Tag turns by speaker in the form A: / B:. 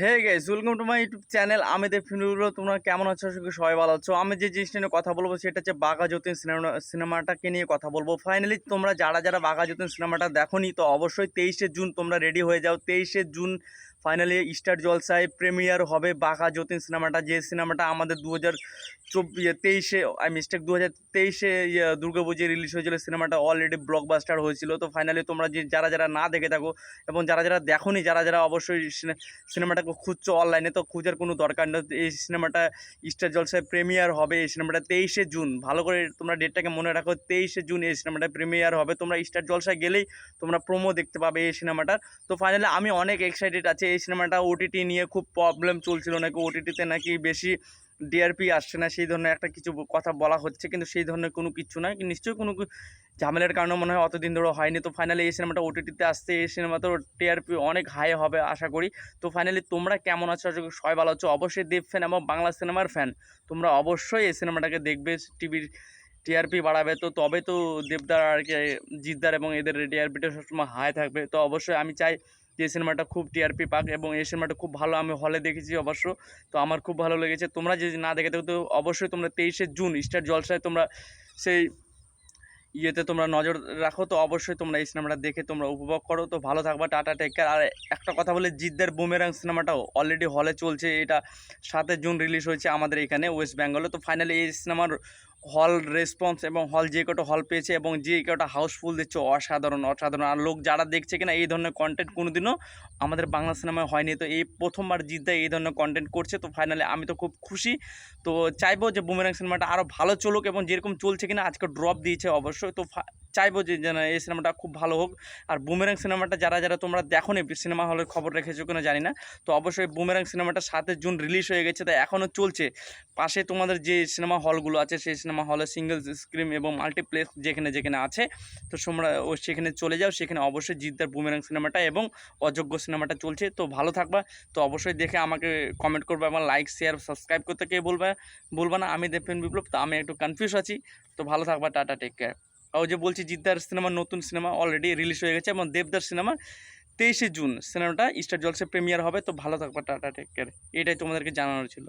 A: Hey guys welcome to my YouTube channel আমি দেব ফিনুরুল, তোমরা কেমন আছো? সঙ্গে সবাই ভালো আছো। আমি যে জিনিসটা নিয়ে কথা বলব, সেটা হচ্ছে বাঘা যতীন সিনেমা সিনেমাটাকে নিয়ে কথা বলব। ফাইনালি তোমরা যারা যারা বাঘা যতীন সিনেমাটা দেখো তো অবশ্যই তেইশে জুন তোমরা রেডি হয়ে যাও। তেইশে জুন ফাইনালি স্টার জলসায় প্রিমিয়ার হবে বাঘা যতীন সিনেমাটা যে সিনেমাটা আমাদের দু হাজার চব্বিশ তেইশে আই মিস্টেক দু হাজার তেইশে দুর্গা পুজোয় রিলিজ হয়েছিল সিনেমাটা অলরেডি ব্লকবাস্টার হয়েছিল। তো ফাইনালি তোমরা যে, যারা যারা না দেখে থাকো এবং যারা যারা দেখোনি, যারা যারা অবশ্যই সিনে- সিনেমাটাকে খুঁজছো অনলাইনে তো খুঁজার কোনো দরকার নেই। এই সিনেমাটা স্টার জলসায় প্রিমিয়ার হবে এই সিনেমাটা তেইশে জুন ভালো করে তোমরা ডেটটাকে মনে রাখো, তেইশে জুন এই সিনেমাটা প্রিমিয়ার হবে। তোমরা স্টার জলসায় গেলেই তোমরা প্রোমো দেখতে পাবে এই সিনেমাটার তো ফাইনালি আমি অনেক এক্সাইটেড আছে এই সিনেমাটা ওটিটি নিয়ে খুব প্রবলেম চলছিল। নাকি ওটিটিতে নাকি বেশি ডিআরপি আসছে না, সেই ধরনের একটা কিছু কথা বলা হচ্ছে, কিন্তু সেই ধরনের কোনো কিছু নয় নিশ্চয়ই কোনো ঝামেলার কারণে মনে হয় অতদিন ধরে হয়নি। তো ফাইনালি এই সিনেমাটা ওটিটিতে আসছে, এই সিনেমা সিনেমাতেও টিআরপি অনেক হাই হবে আশা করি। তো ফাইনালি তোমরা কেমন আছো? করি সবাই ভালো আছো। অবশ্যই দেব ফ্যান এবং বাংলা সিনেমার ফ্যান তোমরা অবশ্যই এই সিনেমাটাকে দেখবে। টিভির টিআরপি বাড়াবে। তো তবে তো দেবদার আর কি জিদ্দার এবং এদের টিআরপিটা সবসময় হাই থাকবে। তো অবশ্যই আমি চাই যে সিনেমাটা খুব টিআরপি পাক এবং এই সিনেমাটা খুব ভালো আমি হলে দেখেছি অবশ্য, তো আমার খুব ভালো লেগেছে। তোমরা যদি না দেখে থাকো, তো অবশ্যই তোমরা তেইশে জুন স্টার জলসায় তোমরা সেই ইয়েতে তোমরা নজর রাখো। তো অবশ্যই তোমরা এই সিনেমাটা দেখে তোমরা উপভোগ করো। তো ভালো থাকবা, টাটা টেক কেয়ার আর একটা কথা বলে, জিদ্দার বুমেরাং সিনেমাটাও অলরেডি হলে চলছে। এটা সাতে জুন রিলিজ হয়েছে আমাদের এখানে ওয়েস্ট বেঙ্গলে তো ফাইনালি এই সিনেমার হল রেসপন্স এবং হল যে কটা হল পেয়েছে এবং যে কটা হাউসফুল দিচ্ছে অসাধারণ অসাধারণ। আর লোক যারা দেখছে কিনা এই ধরনের কন্টেন্ট কোনোদিনও আমাদের বাংলা সিনেমায় হয়নি। তো এই প্রথমবার জিদ্দা এই ধরনের কন্টেন্ট করছে। তো ফাইনালি আমি তো খুব খুশি। তো চাইব যে বুমেরাং সিনেমাটা আরও ভালো চলুক এবং যেরকম চলছে কিনা আজকে ড্রপ দিয়েছে অবশ্যই। তো চাইব যে, যেন এই সিনেমাটা খুব ভালো হোক। আর বুমেরাং সিনেমাটা যারা যারা তোমরা দেখো নি, সিনেমা হলের খবর রেখেছো কিনা জানি না। তো অবশ্যই বুমেরাং সিনেমাটা সাতে জুন রিলিজ হয়ে গেছে তো এখনও চলছে। পাশে তোমাদের যে সিনেমা হলগুলো আছে, সেই সিনেমা হলে সিঙ্গেল স্ক্রিন এবং মাল্টিপ্লেক্স যেখানে যেখানে আছে, তো তোমরা ও সেখানে চলে যাও। সেখানে অবশ্যই জিদ্দার বুমেরাং সিনেমাটা এবং অযোগ্য সিনেমাটা চলছে। তো ভালো থাকবা। তো অবশ্যই দেখে আমাকে কমেন্ট করবে আমার লাইক শেয়ার সাবস্ক্রাইব করতে কে বলবে, বলবা না। আমি দেবেন বিপ্লব। তো আমি একটু কনফিউজ আছি। তো ভালো থাকবা। টাটা টেক কেয়ার ওই যে বলছি জিদ্দার সিনেমা, নতুন সিনেমা অলরেডি রিলিজ হয়ে গেছে এবং দেবদার সিনেমা তেইশে জুন। সিনেমাটা স্টার জলসে প্রিমিয়ার হবে, তো ভালো থাকবে, টাটা টেক কেয়ার এটাই তোমাদেরকে জানানোর ছিল।